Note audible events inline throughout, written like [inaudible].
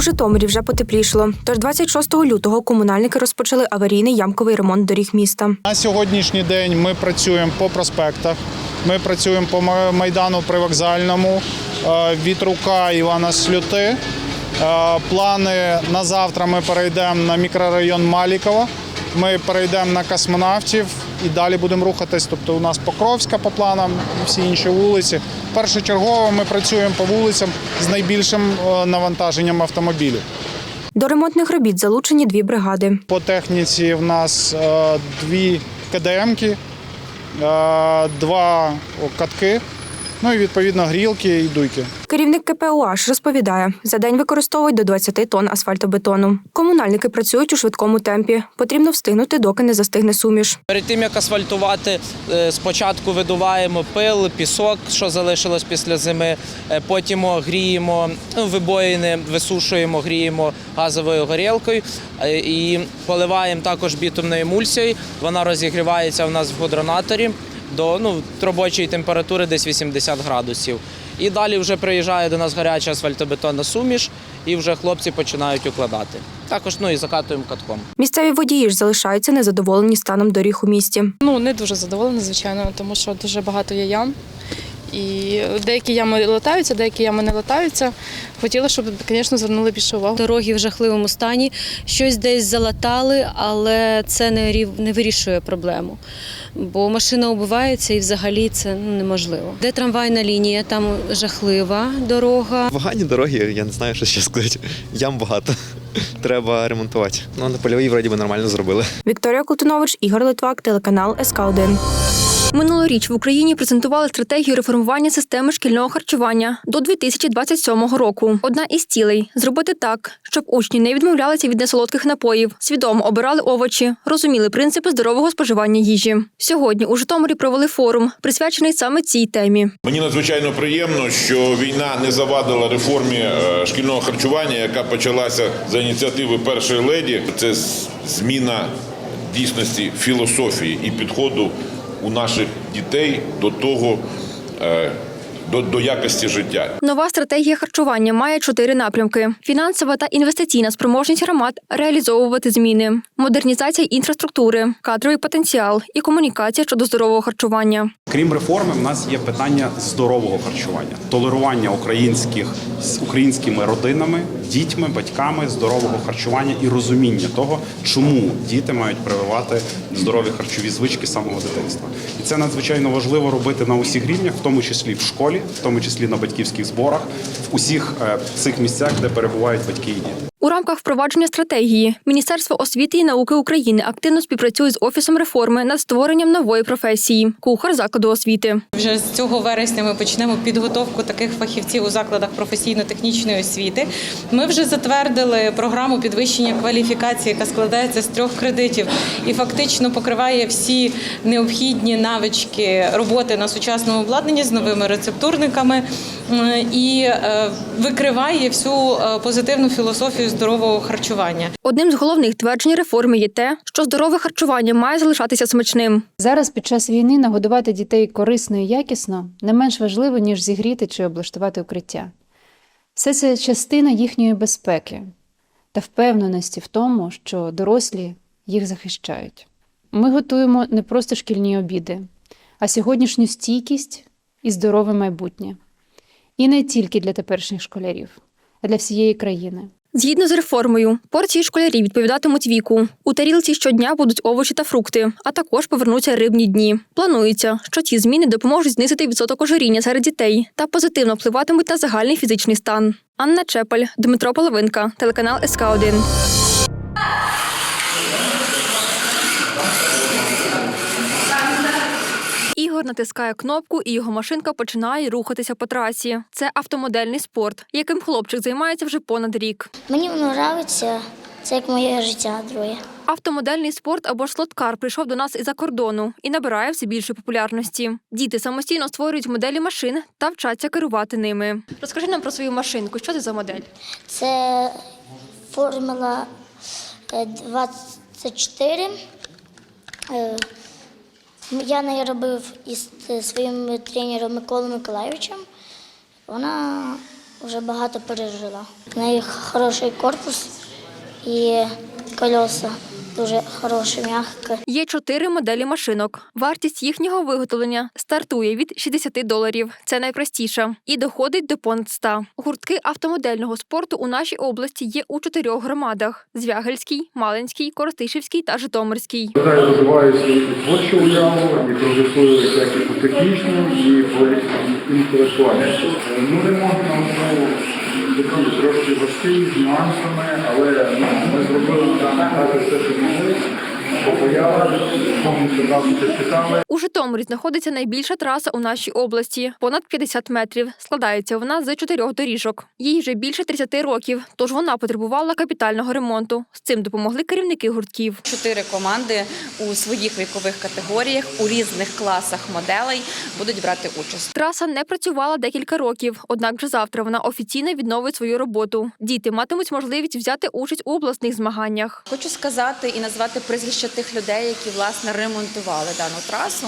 Житомирі вже потеплішало. Тож 26 лютого комунальники розпочали аварійний ямковий ремонт доріг міста. На сьогоднішній день ми працюємо по проспектах. Ми працюємо по майдану привокзальному е, від рука Івана Слюти. Е, Плани на завтра ми перейдемо на мікрорайон Малікова. Ми перейдемо на космонавтів і далі будемо рухатись. Тобто у нас Покровська по планам і всі інші вулиці. Першочергово ми працюємо по вулицям з найбільшим е, навантаженням автомобілів. До ремонтних робіт залучені дві бригади. По техніці в нас е, дві КДМки, е, два катки, ну і відповідно грілки і дуйки. Керівник КП «УАЖ» розповідає, за день використовують до 20 тонн асфальтобетону. Комунальники працюють у швидкому темпі. Потрібно встигнути, доки не застигне суміш. Перед тим як асфальтувати, е, спочатку видуваємо пил, пісок, що залишилось після зими. е, Потім гріємо ну, вибоїни, висушуємо, гріємо газовою горілкою е, і поливаємо також бітумною емульсією. Вона розігрівається у нас в гудронаторі до ну, робочої температури десь 80 градусів. І далі вже приїжджає до нас гаряча асфальтобетонна суміш, і вже хлопці починають укладати. Також ну і закатуємо катком. Місцеві водії ж залишаються незадоволені станом доріг у місті. Ну, не дуже задоволені, звичайно, тому що дуже багато є ям. І деякі ями латаються, деякі ями не латаються. Хотіла, щоб, звісно, звернули більше увагу. Дороги в жахливому стані, щось десь залатали, але це не рів- не вирішує проблему. Бо машина убивається і взагалі це ну, неможливо. Де трамвайна лінія, там жахлива дорога. Погані дороги, я не знаю, що ще сказати. Ям багато. Треба ремонтувати. Ну, на польовій вроді би нормально зробили. Вікторія Колтунович, Ігор Литвак, телеканал СК 1 Минулоріч в Україні презентували стратегію реформування системи шкільного харчування до 2027 року. Одна із цілей зробити так, щоб учні не відмовлялися від несолодких напоїв, свідомо обирали овочі, розуміли принципи здорового споживання їжі. Сьогодні у Житомирі провели форум, присвячений саме цій темі. Мені надзвичайно приємно, що війна не завадила реформі е, шкільного харчування, яка почалася за ініціативи першої леді. Це зміна дійсності філософії і підходу у наших дітей до того, е, до, до якості життя. Нова стратегія харчування має чотири напрямки: фінансова та інвестиційна спроможність громад реалізовувати зміни, модернізація інфраструктури, кадровий потенціал і комунікація щодо здорового харчування. Крім реформи, в нас є питання здорового харчування, толерування українських з українськими родинами, дітьми, батьками здорового харчування і розуміння того, чому діти мають прививати здорові харчові звички самого дитинства. І це надзвичайно важливо робити на усіх рівнях, в тому числі в школі, в тому числі на батьківських зборах, в усіх е, цих місцях, де перебувають батьки і діти. Рамках впровадження стратегії Міністерство освіти і науки України активно співпрацює з офісом реформи над створенням нової професії кухар закладу освіти. Вже з цього вересня ми почнемо підготовку таких фахівців у закладах професійно-технічної освіти. Ми вже затвердили програму підвищення кваліфікації, яка складається з трьох кредитів і фактично покриває всі необхідні навички роботи на сучасному обладнанні з новими рецептурниками і е, викриває всю е, позитивну філософію здорового харчування. Одним з головних тверджень реформи є те, що здорове харчування має залишатися смачним. Зараз під час війни нагодувати дітей корисно і якісно не менш важливо, ніж зігріти чи облаштувати укриття. Все це частина їхньої безпеки та впевненості в тому, що дорослі їх захищають. Ми готуємо не просто шкільні обіди, а сьогоднішню стійкість і здорове майбутнє. І не тільки для теперішніх школярів, а для всієї країни. Згідно з реформою, порції школярів відповідатимуть віку. У тарілці щодня будуть овочі та фрукти, а також повернуться рибні дні. Планується, що ці зміни допоможуть знизити відсоток ожиріння серед дітей та позитивно впливатимуть на загальний фізичний стан. Анна Чепель, Дмитро Половинка, телеканал СК 1 Ігор натискає кнопку, і його машинка починає рухатися по трасі. Це автомодельний спорт, яким хлопчик займається вже понад рік. Мені воно подобається, це як моє життя друге. Автомодельний спорт або ж слоткар прийшов до нас із-за кордону і набирає все більше популярності. Діти самостійно створюють моделі машин та вчаться керувати ними. Розкажи нам про свою машинку. Що це за модель? Це формула е, 24. Е, Я не робив із е, своїм тренером Миколою Миколайовичем. Вона вже багато пережила. В неї хороший корпус і колеса дуже хороші, м'які. Є чотири моделі машинок. Вартість їхнього виготовлення стартує від 60 доларів. Це найпростіша, і доходить до понад 100. Гуртки автомодельного спорту у нашій області є у чотирьох громадах: Звягельській, Малинській, Коростишівській та Житомирській. Вважаю, розвиваю свою творчу уяву і прогресую як і по технічну, і по інтелектуальній. Ну, ремонт на основу трошки важкий, з нюансами, але ну, ми зробили все, що могли. У Житомирі знаходиться найбільша траса у нашій області понад 50 метрів. Складається вона з чотирьох доріжок. Їй вже більше 30 років, тож вона потребувала капітального ремонту. З цим допомогли керівники гуртків. Чотири команди у своїх вікових категоріях у різних класах моделей будуть брати участь. Траса не працювала декілька років, однак вже завтра вона офіційно відновить свою роботу. Діти матимуть можливість взяти участь у обласних змаганнях. Хочу сказати і назвати прізвища тих людей, які власне ремонтували дану трасу.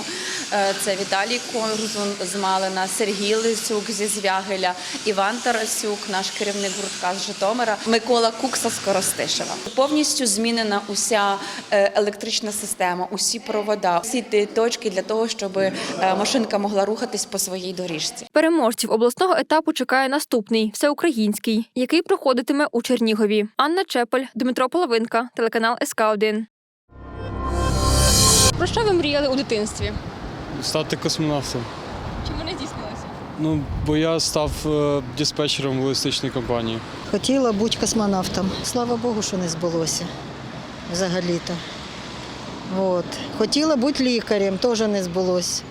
Е, Це Віталій Корзун з Малина, Сергій Лисюк зі Звягеля, Іван Тарасюк, наш керівник гуртка з Житомира, Микола Кукса з Коростишева. Повністю змінена уся е, електрична система, усі провода, всі ті точки для того, щоб е, машинка могла рухатись по своїй доріжці. Переможців обласного етапу чекає наступний всеукраїнський, який проходитиме у Чернігові. Анна Чепель, Дмитро Половинка, телеканал СК 1 Про що ви мріяли у дитинстві? Стати космонавтом. Чому не здійснилося? Ну, бо я став е, диспетчером в логістичній компанії. Хотіла бути космонавтом. Слава Богу, що не збулося взагалі-то. От. Хотіла бути лікарем, теж не збулося.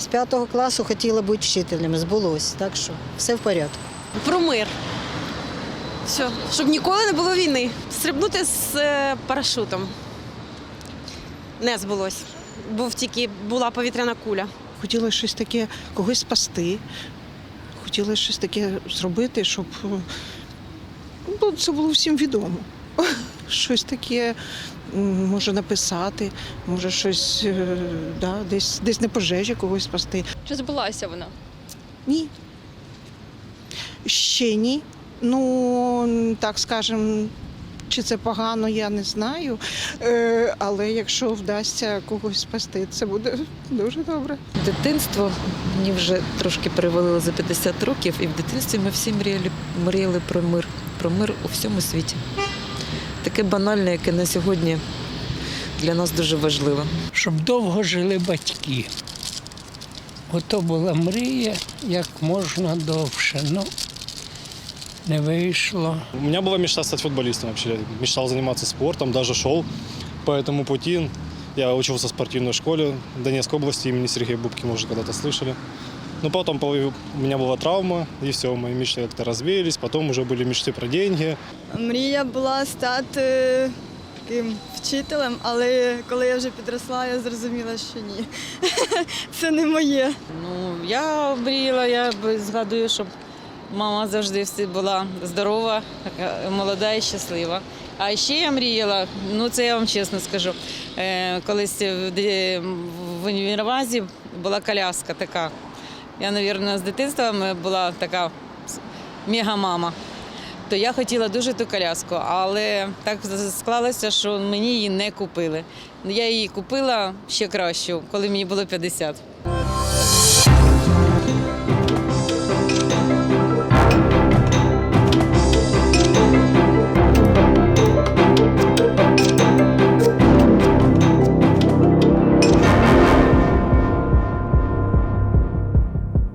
З п'ятого класу хотіла бути вчителем, збулося. Так що все в порядку. Про мир. Все, щоб ніколи не було війни. Стрибнути з е, парашутом. Не збулось. Був тільки була повітряна куля. Хотіла щось таке, когось спасти. Хотіла щось таке зробити, щоб ну, це було всім відомо. [laughs] Щось таке може написати, може щось е, да, десь, десь на пожежі когось спасти. Чи збулася вона? Ні. Ще ні. Ну, так скажем, чи це погано, я не знаю. Е, але якщо вдасться когось спасти, це буде дуже добре. Дитинство мені вже трошки перевалило за 50 років, і в дитинстві ми всі мріяли, мріяли про мир, про мир у всьому світі. Таке банальне, яке на сьогодні для нас дуже важливо. Щоб довго жили батьки. Ото була мрія як можна довше. Ну, не вийшло. У меня была мечта стать футболистом вообще. Мечтал заниматься спортом, даже шел по этому пути. Я учился в спортивной школе Донецкой области имени Сергея Бубки, может, когда-то слышали. Но потом по- у меня была травма, и все, мои мечты как-то развеялись. Потом уже были мечты про деньги. Мрія була стати таким вчителем, але коли я вже підросла, я зрозуміла, що ні. [laughs] Це не моє. Ну, я мріяла, я б- згадую, щоб мама завжди всі була здорова, молода і щаслива. А ще я мріяла, ну це я вам чесно скажу. е, Колись в універмазі була коляска така. Я, мабуть, з дитинства була така мега-мама. То я хотіла дуже ту коляску, але так склалося, що мені її не купили. Я її купила ще кращу, коли мені було 50.